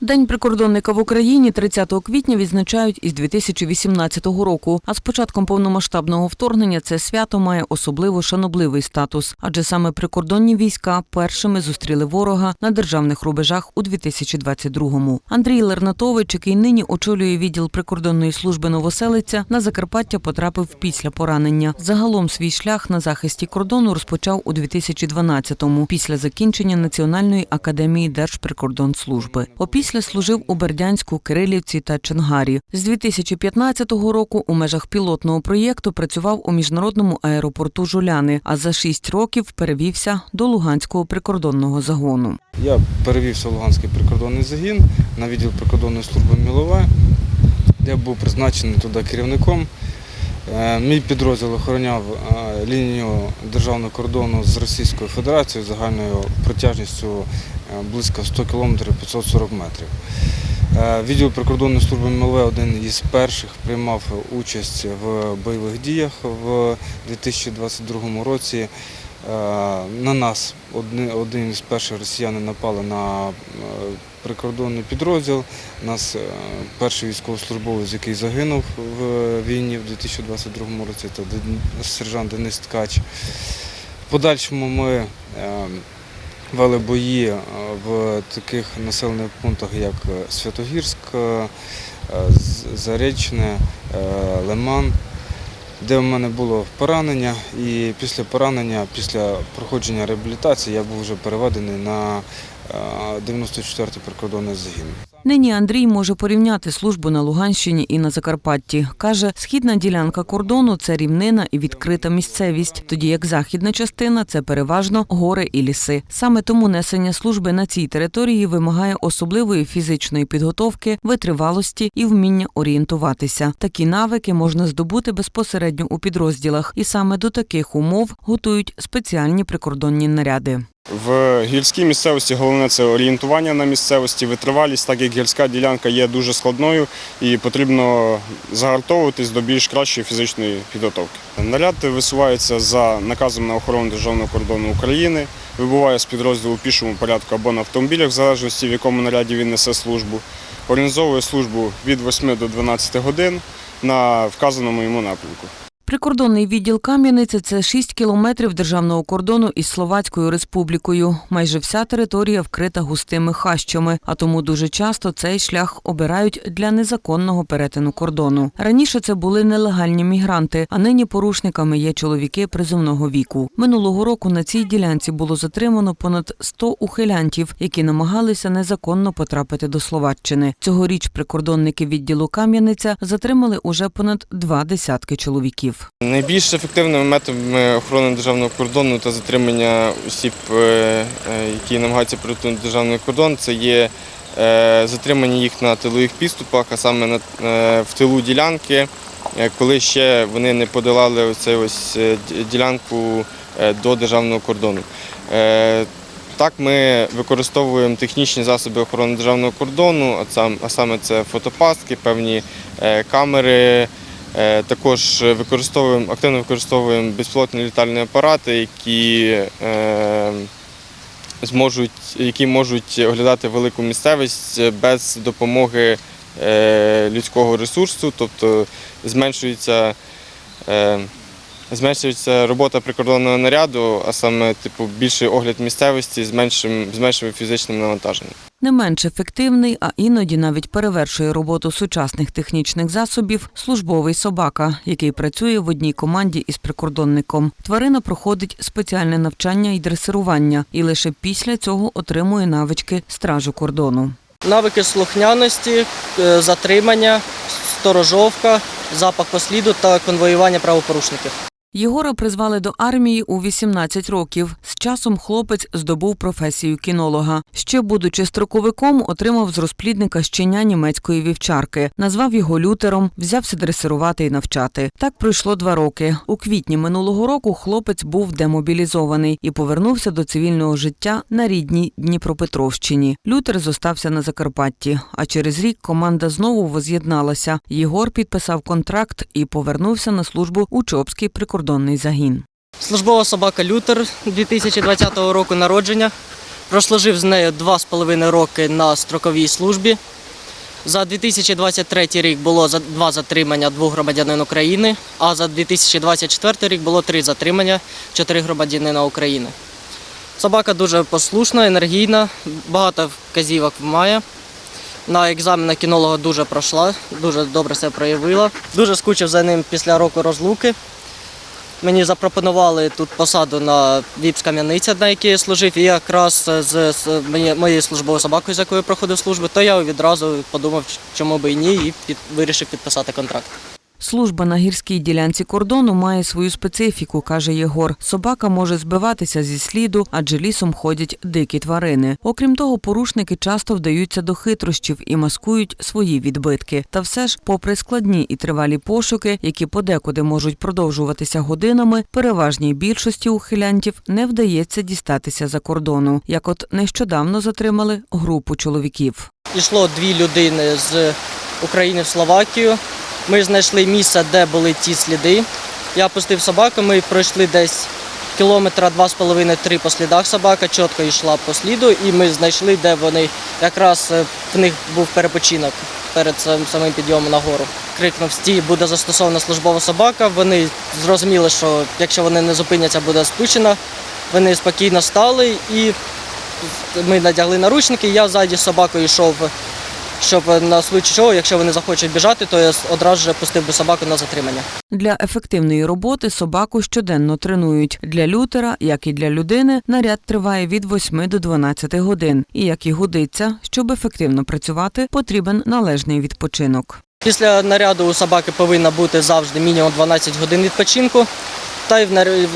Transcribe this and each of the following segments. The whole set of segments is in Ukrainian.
День прикордонника в Україні 30 квітня відзначають із 2018 року. А з початком повномасштабного вторгнення це свято має особливо шанобливий статус, адже саме прикордонні війська першими зустріли ворога на державних рубежах у 2022-му. Андрій Лернатович, який нині очолює відділ прикордонної служби Новоселиця, на Закарпаття потрапив після поранення. Загалом свій шлях на захисті кордону розпочав у 2012-му, після закінчення Національної академії Держприкордонслужби. Опісля служив у Бердянську, Кирилівці та Чонгарі. З 2015 року у межах пілотного проєкту працював у міжнародному аеропорту Жуляни, а за шість років перевівся до Луганського прикордонного загону. Я перевівся в Луганський прикордонний загін на відділ прикордонної служби Мілове, де був призначений туди керівником. Е, Мій підрозділ охороняв е, лінію державного кордону з Російською Федерацією загальною протяжністю е, близько 100 км 540 метрів. Відділ прикордонної служби МЛВ один із перших приймав участь в бойових діях в 2022 році. Е, На нас одни- один із перших росіяни напали на е, прикордонний підрозділ. Нас е, перший військовослужбовець, який загинув в війні в 2022 році, це сержант Денис Ткач. В подальшому ми вели бої в таких населених пунктах, як Святогірськ, Заречне, Лиман, де в мене було поранення. І після поранення, після проходження реабілітації, я був вже переведений на е, 94-й прикордонний загін. Нині Андрій може порівняти службу на Луганщині і на Закарпатті. Каже, східна ділянка кордону це рівнина і відкрита місцевість, тоді як західна частина це переважно гори і ліси. Саме тому несення служби на цій території вимагає особливої фізичної підготовки, витривалості і вміння орієнтуватися. Такі навики можна здобути безпосередньо у підрозділах, і саме до таких умов готують спеціальні прикордонні наряди. В гірській місцевості головне це орієнтування на місцевості, витривалість, так як гірська ділянка є дуже складною і потрібно загартовуватись до більш кращої фізичної підготовки. Наряд висувається за наказом на охорону державного кордону України, вибуває з підрозділу в пішому порядку або на автомобілях, в залежності в якому наряді він несе службу. Організовує службу від 8 до 12 годин на вказаному йому напрямку. Прикордонний відділ Кам'яниці це 6 кілометрів державного кордону із Словацькою республікою. Майже вся територія вкрита густими хащами, а тому дуже часто цей шлях обирають для незаконного перетину кордону. Раніше це були нелегальні мігранти, а нині порушниками є чоловіки призовного віку. Минулого року на цій ділянці було затримано понад 100 ухилянтів, які намагалися незаконно потрапити до Словаччини. Цьогоріч прикордонники відділу Кам'яниця затримали уже понад два десятки чоловіків. Найбільш ефективними методами охорони державного кордону та затримання осіб, е, е, які намагаються перетнути державний кордон, це є е, затримання їх на тилових підступах, а саме в тилу ділянки, коли ще вони не подолали ось е, ділянку до державного кордону. Так, ми використовуємо технічні засоби охорони державного кордону, а сам- а саме це фотопастки, певні камери. Е, Також використовуємо, активно використовуємо безпілотні літальні апарати, які, е, зможуть, які можуть оглядати велику місцевість без допомоги е, людського ресурсу, тобто зменшується, зменшується робота прикордонного наряду, а саме типу, більший огляд місцевості з меншим, з меншим фізичним навантаженням. Не менш ефективний, а іноді навіть перевершує роботу сучасних технічних засобів службовий собака, який працює в одній команді із прикордонником. Тварина проходить спеціальне навчання і дресирування, і лише після цього отримує навички стражу кордону. Навики слухняності, е, затримання, сторожовка, запах посліду та конвоювання правопорушників. Єгора призвали до армії у 18 років. З часом хлопець здобув професію кінолога. Ще будучи строковиком, отримав з розплідника щеня німецької вівчарки, назвав його лютером, взявся дресирувати і навчати. Так пройшло два роки. У квітні минулого року хлопець був демобілізований і повернувся до цивільного життя на рідній Дніпропетровщині. Лютер зостався на Закарпатті. А через рік команда знову воз'єдналася. Єгор підписав контракт і повернувся на службу у Чопський прикордонний загін. Службова собака Лютер 2020 року народження. Прослужив з нею 2,5 роки на строковій службі. За 2023 рік було два затримання двох громадянин України, а за 2024 рік було три затримання чотирьох громадянина України. Собака дуже послушна, енергійна, багато вказівок має. На екзаменах кінолога дуже пройшла, дуже добре себе проявила. Дуже скучив за ним після року розлуки. Мені запропонували тут посаду на ВІПС-кам'яниця, на якій я служив, і якраз з моєю службовою собакою, з якою проходив службу, то я відразу подумав, чому би і ні, і під, вирішив підписати контракт. Служба на гірській ділянці кордону має свою специфіку, каже Єгор. Собака може збиватися зі сліду, адже лісом ходять дикі тварини. Окрім того, порушники часто вдаються до хитрощів і маскують свої відбитки. Та все ж, попри складні і тривалі пошуки, які подекуди можуть продовжуватися годинами, переважній більшості ухилянтів не вдається дістатися за кордону. Як от нещодавно затримали групу чоловіків. Пішло дві людини з України в Словакію. Ми знайшли місце, де були ті сліди. Я пустив собаку, ми пройшли десь кілометра два з половиною три по слідах. Собака чітко йшла по сліду, і ми знайшли, де вони якраз е, в них був перепочинок перед самим підйомом на гору. Крикнув стій, буде застосована службова собака. Вони зрозуміли, що якщо вони не зупиняться, буде спущена. Вони спокійно стали і ми надягли наручники, я ззаді собакою йшов, щоб на случай чого, якщо вони захочуть біжати, то я одразу ж пустив би собаку на затримання. Для ефективної роботи собаку щоденно тренують. Для лютера, як і для людини, наряд триває від 8 до 12 годин. І як і годиться, щоб ефективно працювати, потрібен належний відпочинок. Після наряду у собаки повинна бути завжди мінімум 12 годин відпочинку. Та й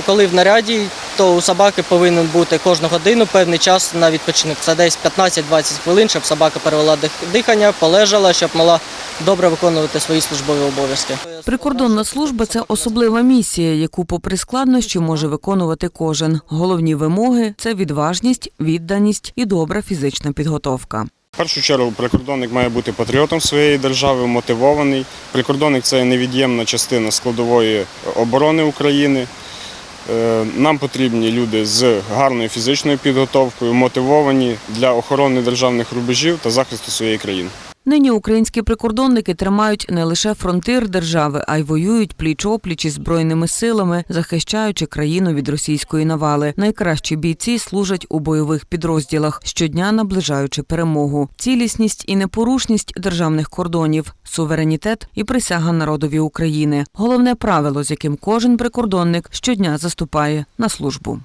коли в наряді, то у собаки повинен бути кожну годину певний час на відпочинок. Це десь 15-20 хвилин, щоб собака перевела дихання, полежала, щоб могла добре виконувати свої службові обов'язки. Прикордонна служба це особлива місія, яку, попри складнощі, може виконувати кожен. Головні вимоги це відважність, відданість і добра фізична підготовка. В першу чергу прикордонник має бути патріотом своєї держави, мотивований. Прикордонник це невід'ємна частина складової оборони України. Е, Нам потрібні люди з гарною фізичною підготовкою, мотивовані для охорони державних рубежів та захисту своєї країни. Нині українські прикордонники тримають не лише фронтир держави, а й воюють пліч-опліч із збройними силами, захищаючи країну від російської навали. Найкращі бійці служать у бойових підрозділах, щодня наближаючи перемогу. Цілісність і непорушність державних кордонів, суверенітет і присяга народові України. Головне правило, з яким кожен прикордонник щодня заступає на службу.